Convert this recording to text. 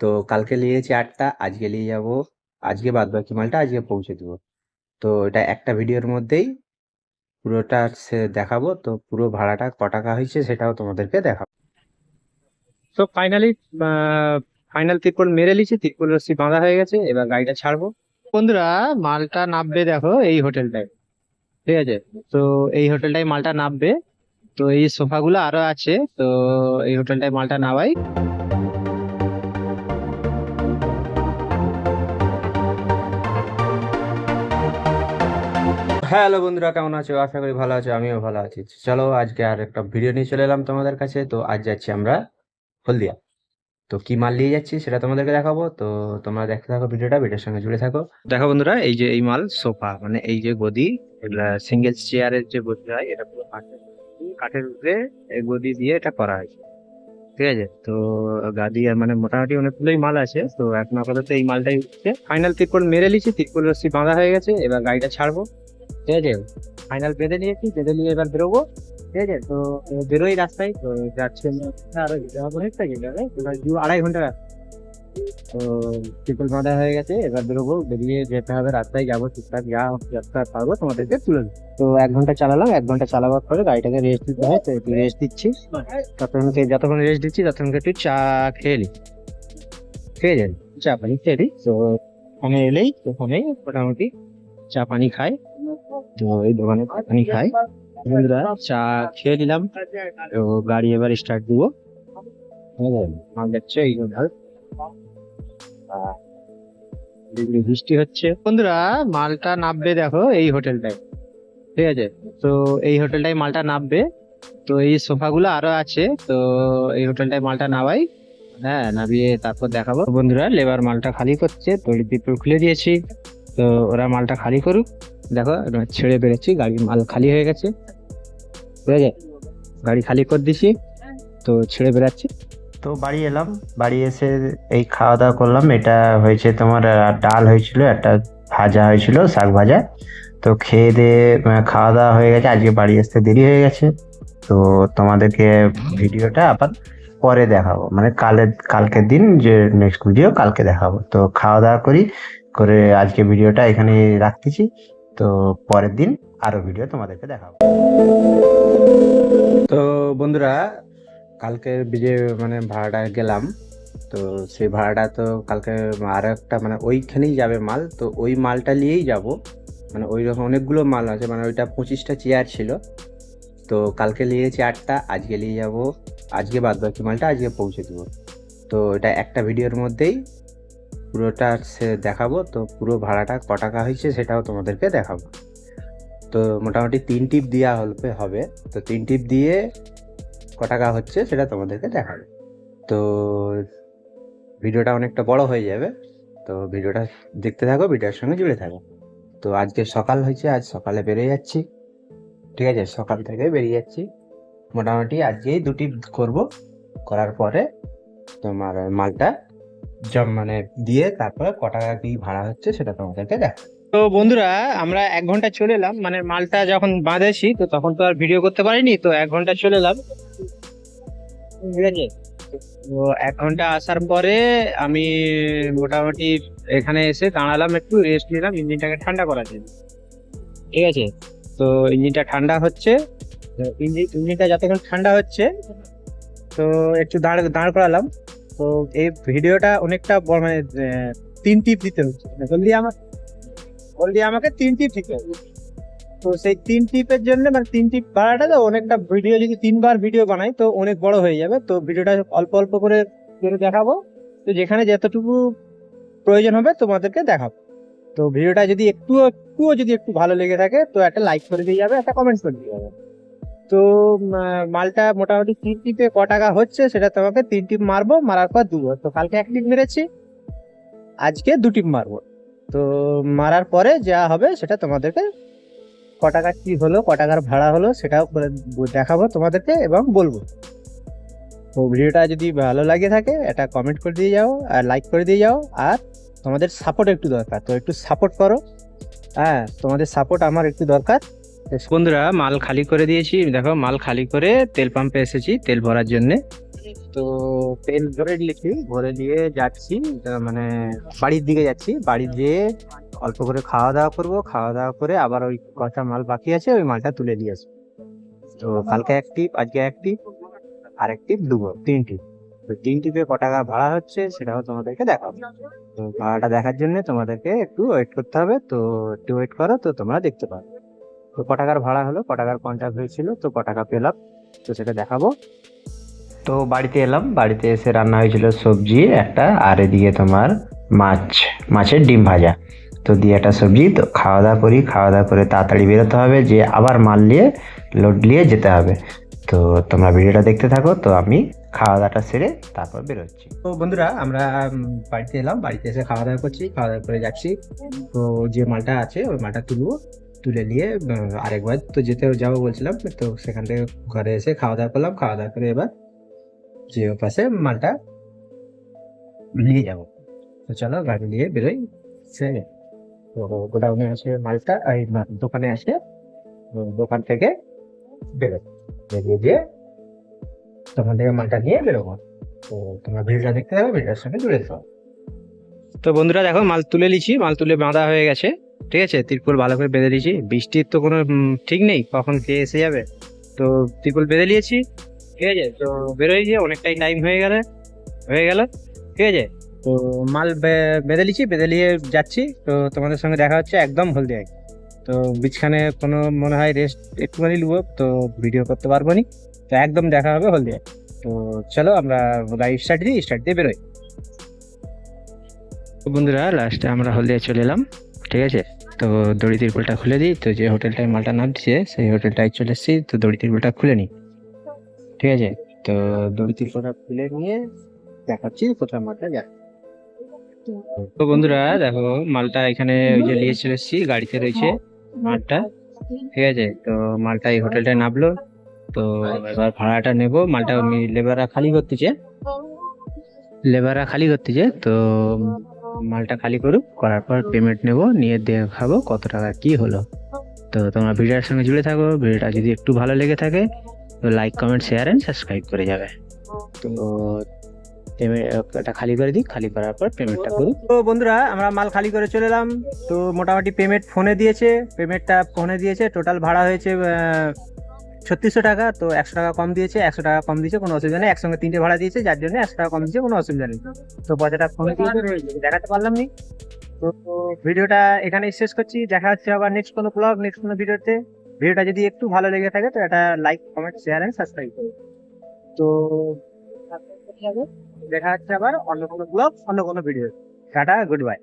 তো কালকে নিয়েছি আটটা, আজকে নিয়ে যাব, আজকে বাদ বাকি মালটা আজকে পৌঁছে দেবো। তো এটা একটা ভিডিওর মধ্যেই পুরোটা সে দেখাবো, তো পুরো ভাড়াটা ক টাকা হয়েছে সেটাও তোমাদেরকে দেখাবো। তো ফাইনালি ফাইনাল তিরপল মেরে লিছি তিরপল রশ্মি বাঁধা হয়ে গেছে, এবার গাড়িটা ছাড়বো। বন্ধুরা, মালটা নামবে দেখো এই হোটেলটায়, ঠিক আছে? তো এই হোটেলটায় মালটা নামবে, তো এই সোফাগুলো আরও আছে, তো এই হোটেলটায় মালটা নামাই। হ্যালো বন্ধুরা, কেমন আছো? আশা করি ভালো আছো, আমিও ভালো আছি। চলো আজকে আর একটা ভিডিও নিয়ে চলে এলাম তোমাদের কাছে। তো আজ যাচ্ছি আমরা হলদিয়া। তো কি মাল নিয়ে যাচ্ছি সেটা তোমাদেরকে দেখাবো। তো তোমরা দেখতে থাকো ভিডিওটা ভিডিওর সঙ্গে জুড়ে থাকো। দেখো বন্ধুরা, এই যে এই মাল সোফা মানে এই যে গদি সিঙ্গেল চেয়ারের যে গদি হয়, এটা পুরো কাঠের কাঠের উপরে গদি দিয়ে এটা করা হয়েছে ঠিক আছে? তো গাদি আর মানে মোটামুটি অনেকগুলোই মাল আছে। তো এখন আপাতত এই মালটাই ফাইনাল তিরপল মেরে লিছি তিরপল রশ্মি বাঁধা হয়ে গেছে, এবার গাড়িটা ছাড়বো। ঠিক আছে? ফাইনাল বেঁধে নিয়েছি, বেঁধে নিয়ে এবার বেরোবো। ঠিক আছে? তো বেরোই রাস্তায়। তো, যাচ্ছে আরও অনেকটা যেতে দু আড়াই ঘণ্টা তো ট্রিপল বাঁধা হয়ে গেছে, এবার বেরোবো। বেরিয়ে যেতে হবে রাস্তায়, যাব ঠিকঠাক, যা যাত্রা পারব তোমাদেরকে তুলে তো, এক ঘণ্টা চালালাম, এক ঘণ্টা চালাবার পরে গাড়িটাকে রেস্ট দিতে হয়, তো, একটু রেস্ট দিচ্ছি। ততক্ষণকে যতক্ষণ রেস্ট দিচ্ছি ততক্ষণকে একটু চা খেয়ে নিই ঠিক আছে? চা পানি খেয়ে নিই তো, ওখানে এলেই, ওখানেই মোটামুটি চা পানি খাই। তো এই দোকানে খাই। বন্ধুরা চা খেয়ে নিলাম। তো গাড়ি এবার স্টার্ট দিব। আহ, এদিকে বৃষ্টি হচ্ছে। বন্ধুরা মালটা নামবে দেখো এই হোটেলটায়। ঠিক আছে? তো এই হোটেলটায় মালটা নামবে। তো এই সোফাগুলো আরও আছে। তো এই হোটেলটায় মালটা নামাই। হ্যাঁ নামিয়ে তারপর দেখাবো। বন্ধুরা লেবার মালটা খালি করছে। তৈরি পিপল খুলে দিয়েছি। তো ওরা মালটা খালি করুক। দেখো ছেড়ে বেড়েছি গাড়ির মাল খালি হয়ে গেছে। ঠিক আছে গাড়ি খালি করে দিছি, তো ছেড়ে বেড়াচ্ছি তো বাড়ি এলাম, বাড়ি এসে এই খাওয়া দাওয়া করলাম। এটা হয়েছে তোমার ডাল হয়েছিল, একটা ভাজা হয়েছিল, শাক ভাজা। তো খেয়ে দিয়ে খাওয়া দাওয়া হয়ে গেছে। আজকে বাড়ি আসতে দেরি হয়ে গেছে। তো তোমাদেরকে ভিডিওটা আবার পরে দেখাবো। মানে কালে কালকের দিন যে নেক্সট ভিডিও কালকে দেখাবো। তো খাওয়া দাওয়া করি, করে আজকে ভিডিওটা এখানে রাখতেছি। তো পরের দিন আরও ভিডিও তোমাদেরকে দেখাবো। তো বন্ধুরা, কালকে যে মানে ভাড়াটা গেলাম, তো সেই ভাড়াটা তো কালকে আরও একটা মানে ওইখানেই যাবে মাল, তো ওই মালটা নিয়েই যাব। মানে ওই রকম অনেকগুলো মাল আছে মানে ওইটা পঁচিশটা চেয়ার ছিল। তো কালকে নিয়েছি আটটা, আজকে নিয়ে যাব, আজকে বাদ বাকি মালটা আজকে পৌঁছে দেবো। তো এটা একটা ভিডিওর মধ্যেই পুরোটা সে দেখাবো, তো পুরো ভাড়াটা ক টাকা হয়েছে সেটাও তোমাদেরকে দেখাবো। তো মোটামুটি তিন টিপ দেওয়া হবে হবে, তো তিন টিপ দিয়ে ক টাকা হচ্ছে সেটা তোমাদেরকে দেখাবে। তো ভিডিওটা অনেকটা বড় হয়ে যাবে, তো ভিডিওটা দেখতে থাকো, ভিডিওর সঙ্গে জুড়ে থাকো। তো আজকে সকাল হয়েছে, আজ সকালে বেরিয়ে যাচ্ছি। ঠিক আছে, সকাল থেকে বেরিয়ে যাচ্ছি। মোটামুটি আজকেই দুটি করব, করার পরে তোমার মালটা মানে দিয়ে তারপরে ক টাকা কি ভাড়া হচ্ছে সেটা তোমাদেরকে দেখ তো বন্ধুরা আমরা এক ঘণ্টা চলে এলাম। মানে মালটা যখন বাঁধেছি তো তখন তো আর ভিডিও করতে পারিনি তো এক ঘণ্টা চলে এলাম। ঠিক আছে। তো এক ঘণ্টা আসার পরে আমি মোটামুটি এখানে এসে দাঁড়ালাম একটু রেস্ট নিলাম ইঞ্জিনটাকে ঠান্ডা করার জন্য। ঠিক আছে। তো ইঞ্জিনটা ঠান্ডা হচ্ছে ইঞ্জিন ইঞ্জিনটা যতক্ষণ ঠান্ডা হচ্ছে তো একটু দাঁড় দাঁড় করালাম। তো এই ভিডিওটা অনেকটা মানে তিন টিপ দিতে হচ্ছে। মানে জলদি আমার জলদি আমাকে তিন টিপ হবে। তো সেই তিন টিপের জন্য মানে তিন টিপ বাড়াটা তো অনেকটা ভিডিও, যদি তিনবার ভিডিও বানাই তো অনেক বড় হয়ে যাবে। তো ভিডিওটা অল্প অল্প করে করে দেখাবো, তো যেখানে যতটুকু প্রয়োজন হবে তোমাদেরকে দেখাবো। তো ভিডিওটা যদি একটু একটুও যদি একটু ভালো লেগে থাকে, তো একটা লাইক করে দিয়ে যাবে, একটা কমেন্ট করে দিয়ে যাবে। তো মালটা মোটামুটি তিন টিপে ক টাকা হচ্ছে, সেটা তোমাকে তিন টিপ মারবো, মারার পর দুবো তো কালকে এক টিপ মেরেছি, আজকে দু টিপ মারবো। তো মারার পরে যা হবে, সেটা তোমাদেরকে ক টাকা কি হলো, ক টাকার ভাড়া হলো, সেটাও করে দেখাবো তোমাদেরকে এবং বলব। তো ভিডিওটা যদি ভালো লাগে থাকে এটা কমেন্ট করে দিয়ে যাও, আর লাইক করে দিয়ে যাও, আর তোমাদের সাপোর্ট একটু দরকার। তো একটু সাপোর্ট করো। হ্যাঁ তোমাদের সাপোর্ট আমার একটু দরকার। বন্ধুরা মাল খালি করে দিয়েছি। দেখো মাল খালি করে তেল পাম্পে এসেছি তেল ভরার জন্য। তো তেল ভরে নিয়েছি ভরে দিয়ে যাচ্ছি মানে বাড়ির দিকে যাচ্ছি। বাড়ি যেয়ে অল্প করে খাওয়া দাওয়া করব। খাওয়া দাওয়া করে আবার ওই কটা মাল বাকি আছে ওই মালটা তুলে দিয়ে আসব। তো কালকে এক টিপ আজকে এক টিপ আর এক টিপ দুবো তিন টিপ। তো তিন টিপে ক টাকা ভাড়া হচ্ছে সেটাও তোমাদেরকে দেখাবো। তো ভাড়াটা দেখার জন্য তোমাদেরকে একটু ওয়েট করতে হবে। তো একটু ওয়েট করো তো তোমরা দেখতে পাবে। ক টাকার ভাড়া হলো ক টাকার কন্ট্যাক্ট হয়েছিল, তো ক টাকা পেলাম, তো সেটা দেখাবো। তো বাড়িতে এলাম, বাড়িতে এসে রান্না হয়েছিল সবজি, একটা, আর এদিকে তোমার মাছ, মাছের ডিম ভাজা। তো দিয়ে একটা সবজি, তো খাওয়া দাওয়া করি খাওয়া দাওয়া করে তাড়াতাড়ি বেরোতে হবে, যে আবার মাল নিয়ে, লোড নিয়ে যেতে হবে। তো তোমরা ভিডিওটা দেখতে থাকো, তো আমি খাওয়া দাওয়াটা সেরে তারপর বেরোচ্ছি। তো বন্ধুরা, আমরা বাড়িতে এলাম, বাড়িতে এসে খাওয়া দাওয়া করছি খাওয়া দাওয়া করে যাচ্ছি। তো যে মালটা আছে, ওই মালটা তুলবো। তুলে নিয়ে আরেকবার তো যেতে যাব বলছিলাম, তো সেখান থেকে ঘরে এসে খাওয়া দাওয়া করলাম, খাওয়া দাওয়া করে এবার যে ও পাশে মালটা নিয়ে যাব। তো চলো গাড়ি নিয়ে বেরোই। সে, তো গোডাউনে আছে মালটা, এই দোকানে আসে দোকান থেকে বেরোই। বেরিয়ে দিয়ে দোকান থেকে মালটা নিয়ে বেরোবো। তো তোমরা ভিডিওটা দেখতে থাকো ভিডিওর সঙ্গে জুড়ে তো বন্ধুরা দেখো, মাল তুলে নিচ্ছি, মাল তুলে বাঁধা হয়ে গেছে। ঠিক আছে? তিরপল ভালো করে বেঁধে দিয়েছি। বৃষ্টির তো কোনো ঠিক নেই। কখন কে এসে যাবে? তো তিরপল বেঁধে নিয়েছি। ঠিক আছে? তো বেরোয় গিয়ে অনেকটাই টাইম হয়ে গেল হয়ে গেল। ঠিক আছে? তো মাল বেঁধে নিচ্ছি বেঁধে নিয়ে যাচ্ছি। তো তোমাদের সঙ্গে দেখা হচ্ছে একদম হলদিয়ায় তো বিছখানে কোনো মনে হয় রেস্ট একটুখানি নেব। তো ভিডিও করতে পারব নি। তো একদম দেখা হবে হলদিয়ায় তো চলো আমরা গাড়ি স্টার্ট দিই স্টার্ট দিয়ে বেরোই। বন্ধুরা লাস্টে আমরা হলদিয়া চলে এলাম। ঠিক আছে? তো দড়ি তিরপলটা খুলে দিই, তো যে হোটেলটায় মালটা নামছে সেই হোটেলটায় চলে এসেছি, তো দড়ি তিরপলটা খুলে নিই। ঠিক আছে? তো দড়ি তিরপলটা খুলে নিয়ে দেখাচ্ছি, কোথায় মালটা যায়। তো বন্ধুরা, দেখো, মালটা এখানে ওই যে নিয়ে চলে এসেছি, গাড়িতে রয়েছে মালটা। ঠিক আছে? তো মালটা এই হোটেলটায় নামলো, তো এবার ভাড়াটা নেব। মালটা লেবাররা খালি করতেছে। লেবাররা খালি করতেছে, তো মালটা খালি করুক করার পর পেমেন্ট নেব নিয়ে দেখাবো কত টাকা কি হলো। তো তোমরা ভিডিওর সঙ্গে জুড়ে থাকো ভিডিওটা যদি একটু ভালো লেগে থাকে তো like comment share and subscribe করে যাবে। তো পেমেন্ট এটা খালি করে দিই খালি করার পর পেমেন্টটা করুক। তো বন্ধুরা আমরা মাল খালি করে চলে এলাম। তো মোটামুটি পেমেন্ট ফোনে দিয়েছে পেমেন্টটা ফোনে দিয়েছে টোটাল ভাড়া হয়েছে ছত্রিশশো টাকা তো একশো টাকা কম দিয়েছে একশো টাকা কম দিয়েছে কোনো অসুবিধা নেই। একসঙ্গে তিনটে ভাড়া দিয়েছে যার জন্য একশো টাকা কম দিয়েছে কোনো অসুবিধা নেই। তো পয়সাটা ফোনে দেখাতে পারলাম নি। তো ভিডিওটা এখানে শেষ করছি। দেখা হচ্ছে আবার নেক্সট কোনো ব্লগ নেক্সট কোনো ভিডিওতে। ভিডিওটা যদি একটু ভালো লেগে থাকে তো এটা like comment share and subscribe করুন তো দেখা হচ্ছে আবার অন্য কোনো ব্লগ অন্য কোনো ভিডিও টাটা গুড বাই